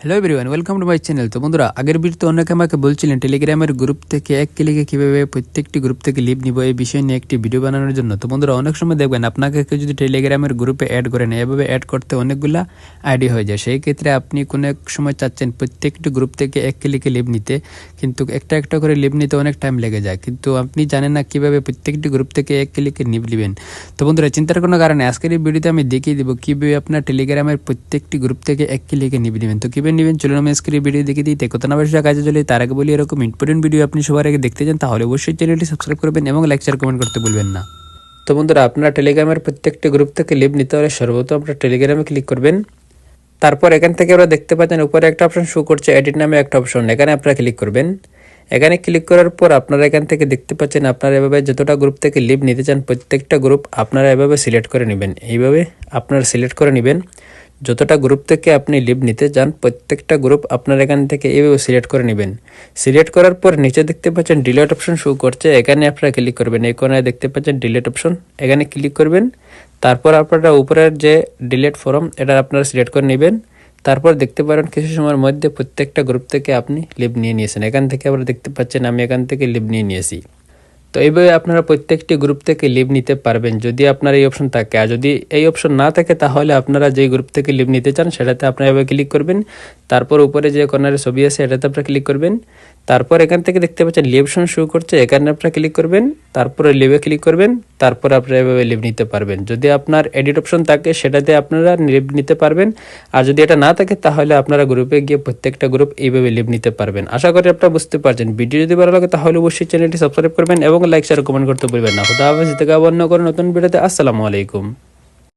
Hello everyone welcome to my channel তো বন্ধুরা, আগের ভিডিওতে অনেকে আমাকে বলছিলেন টেলিগ্রামের গ্রুপ থেকে এক ক্লিকে কীভাবে প্রত্যেকটি গ্রুপ থেকে লিভ নিব এই বিষয় নিয়ে একটি ভিডিও বানানোর জন্য। তো বন্ধুরা, অনেক সময় দেখবেন আপনাকে কেউ যদি টেলিগ্রামের গ্রুপে অ্যাড করেন এভাবে অ্যাড করতে অনেকগুলা আইডি হয়ে যায়। সেই ক্ষেত্রে আপনি কোনো এক সময় চাচ্ছেন প্রত্যেকটি গ্রুপ থেকে এক ক্লিকে লিভ নিতে, কিন্তু একটা একটা করে লিভ নিতে অনেক টাইম লেগে যায়। কিন্তু আপনি জানেন না কীভাবে প্রত্যেকটি গ্রুপ থেকে এক ক্লিকে লিভ নেবেন। তো বন্ধুরা, চিন্তার কোনো কারণে আজকের এই ভিডিওতে আমি দেখিয়ে দেবো কীভাবে আপনার টেলিগ্রামের প্রত্যেকটি গ্রুপ থেকে এক ক্লিকে নিভ নেবেন। তো কীভাবে নেবেন। চলুন, আমি এই ভিডিও দেখে দিই। কত না, বেশি কাজে চলে, তার আগে বলি, এরকম ইম্পর্টেন্ট ভিডিও আপনি সবার আগে দেখতে চান, তাহলে অবশ্যই চ্যানেলটি সাবস্ক্রাইব করবেন এবং লাইক শেয়ার কমেন্ট করতে ভুলবেন না। তো বন্ধুরা, আপনারা টেলিগ্রামের প্রত্যেকটি গ্রুপ থেকে লিভ নিতে হলে সর্বপ্রথম আপনার টেলিগ্রামে ক্লিক করবেন। তারপর এখান থেকে আমরা দেখতে পাচ্ছেন, উপরে একটা অপশন শো করছে এডিট নামে একটা অপশন এখানে আপনারা ক্লিক করবেন। এখানে ক্লিক করার পর আপনারা এখান থেকে দেখতে পাচ্ছেন, আপনারা এভাবে যতটা গ্রুপ থেকে লিভ নিতে চান, প্রত্যেকটা গ্রুপ আপনারা এভাবে সিলেক্ট করে নেবেন। এইভাবে আপনারা সিলেক্ট করে নেবেন। যতটা গ্রুপ থেকে আপনি লিভ নিতে চান, প্রত্যেকটা গ্রুপ আপনার এখান থেকে এইভাবে সিলেক্ট করে নেবেন। সিলেক্ট করার পর নিচে দেখতে পাচ্ছেন ডিলেট অপশন শো করছে, এখানে আপনারা ক্লিক করবেন। এই কোনায় দেখতে পাচ্ছেন ডিলেট অপশন এখানে ক্লিক করবেন। তারপর আপনারা উপরের যে ডিলেট ফর্ম এটা আপনারা সিলেক্ট করে নেবেন। তারপর দেখতে পারেন কিছু সময়ের মধ্যে প্রত্যেকটা গ্রুপ থেকে আপনি লিভ নিয়ে নিয়েছেন। এখান থেকে আবার দেখতে পাচ্ছেন আমি এখান থেকে লিভ নিয়ে নিয়েছি। তো এইভাবে আপনারা প্রত্যেকটি গ্রুপ থেকে লিভ নিতে পারবেন। যদি আপনার এই অপশন থাকে, আর যদি এই অপশন না থাকে, তাহলে আপনারা যে গ্রুপ থেকে লিভ নিতে চান, সেটাতে আপনারা এভাবে ক্লিক করবেন। তারপর উপরে যে কর্নারে ছবি আছে, এটাতে আপনারা ক্লিক করবেন। তারপর এখান থেকে দেখতে পাচ্ছেন লিভ অপশন শুরু করছে, এখানে আপনারা ক্লিক করবেন, তারপরে লিভে ক্লিক করবেন, তারপর আপনারা এভাবে লিভ নিতে পারবেন। যদি আপনার এডিট অপশন থাকে সেটাতে আপনারা লিভ নিতে পারবেন। আর যদি এটা না থাকে, তাহলে আপনারা গ্রুপে গিয়ে প্রত্যেকটা গ্রুপ এইভাবে লিভ নিতে পারবেন। আশা করি আপনারা বুঝতে পারছেন। ভিডিও যদি ভালো লাগে, তাহলে অবশ্যই চ্যানেলটি সাবস্ক্রাইব করবেন এবং লাইক শেয়ার কমেন্ট করতে ভুলবেন না। খুদা হাফেজ থেকে অন্য করে নতুন ভিডিওতে আসসালামু আলাইকুম।